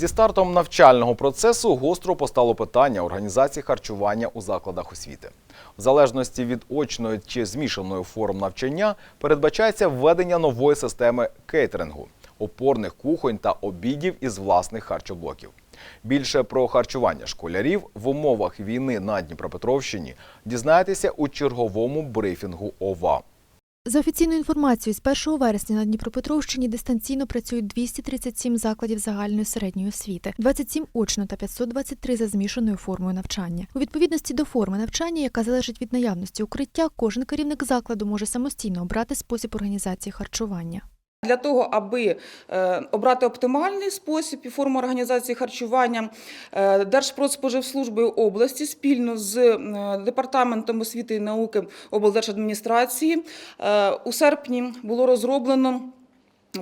Зі стартом навчального процесу гостро постало питання організації харчування у закладах освіти. В залежності від очної чи змішаної форм навчання передбачається введення нової системи кейтерингу, опорних кухонь та обідів із власних харчоблоків. Більше про харчування школярів в умовах війни на Дніпропетровщині дізнаєтеся у черговому брифінгу ОВА. За офіційною інформацією, з 1 вересня на Дніпропетровщині дистанційно працюють 237 закладів загальної середньої освіти, 27 очно та 523 за змішаною формою навчання. У відповідності до форми навчання, яка залежить від наявності укриття, кожен керівник закладу може самостійно обрати спосіб організації харчування. Для того, аби е, обрати оптимальний спосіб і форму організації харчування, е, Держпродспоживслужбою області спільно з е, Департаментом освіти і науки облдержадміністрації у серпні було розроблено.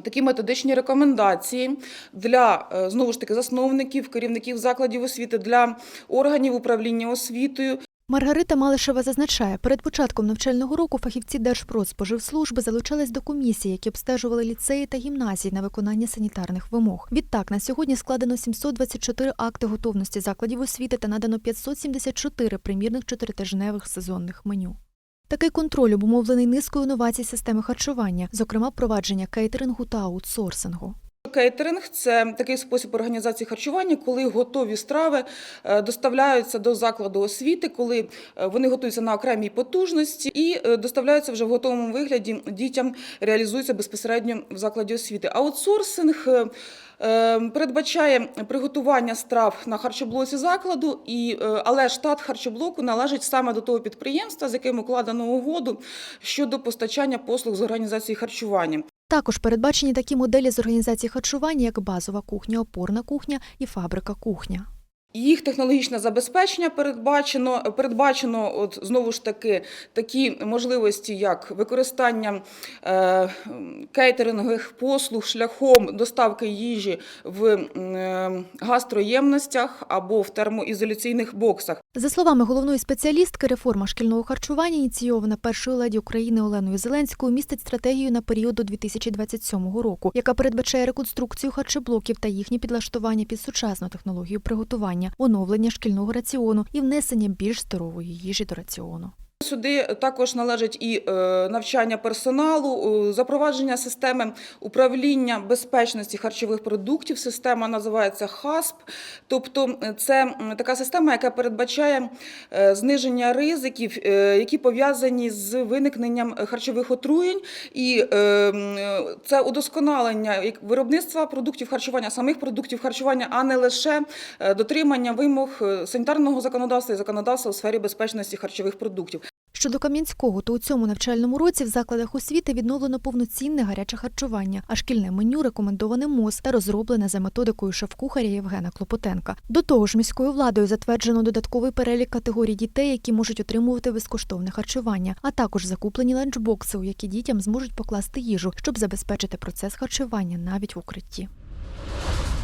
Такі методичні рекомендації для знову ж таки засновників, керівників закладів освіти, для органів управління освітою, Маргарита Малишева зазначає, перед початком навчального року фахівці Держпродспоживслужби залучались до комісій, які обстежували ліцеї та гімназії на виконання санітарних вимог. Відтак, на сьогодні складено 724 акти готовності закладів освіти та надано 574 примірних чотиритижневих сезонних меню. Такий контроль обумовлений низкою інновацій системи харчування, зокрема впровадження кейтерингу та аутсорсингу. Кейтеринг це такий спосіб організації харчування, коли готові страви е, доставляються до закладу освіти, коли е, вони готуються на окремій потужності і е, доставляються вже в готовому вигляді дітям, реалізуються безпосередньо в закладі освіти. Аутсорсинг передбачає приготування страв на харчоблоці закладу, і, але штат харчоблоку належить саме до того підприємства, з яким укладено угоду щодо постачання послуг з організації харчування. Також передбачені такі моделі з організації харчування, як базова кухня, опорна кухня і фабрика кухня. Їх технологічне забезпечення передбачено, передбачено от, знову ж таки такі можливості, як використання е, кейтерингових послуг шляхом доставки їжі в е, гастроємностях або в термоізоляційних боксах. За словами головної спеціалістки, реформа шкільного харчування, ініційована першою леді України Оленою Зеленською, містить стратегію на період до 2027 року, яка передбачає реконструкцію харчоблоків та їхнє підлаштування під сучасну технологію приготування, оновлення шкільного раціону і внесення більш здорової їжі до раціону. Сюди також належить і е, навчання персоналу, запровадження системи управління безпечності харчових продуктів. Система називається ХАСП. Тобто це така система, яка передбачає е, зниження ризиків, е, які пов'язані з виникненням харчових отруєнь, і це удосконалення виробництва продуктів харчування, самих продуктів харчування, а не лише дотримання вимог санітарного законодавства і законодавства у сфері безпечності харчових продуктів. Щодо Кам'янського, то у цьому навчальному році в закладах освіти відновлено повноцінне гаряче харчування, а шкільне меню рекомендоване МОЗ та розроблене за методикою шеф-кухаря Євгена Клопотенка. До того ж, міською владою затверджено додатковий перелік категорій дітей, які можуть отримувати безкоштовне харчування, а також закуплені ланчбокси, у які дітям зможуть покласти їжу, щоб забезпечити процес харчування навіть в укритті.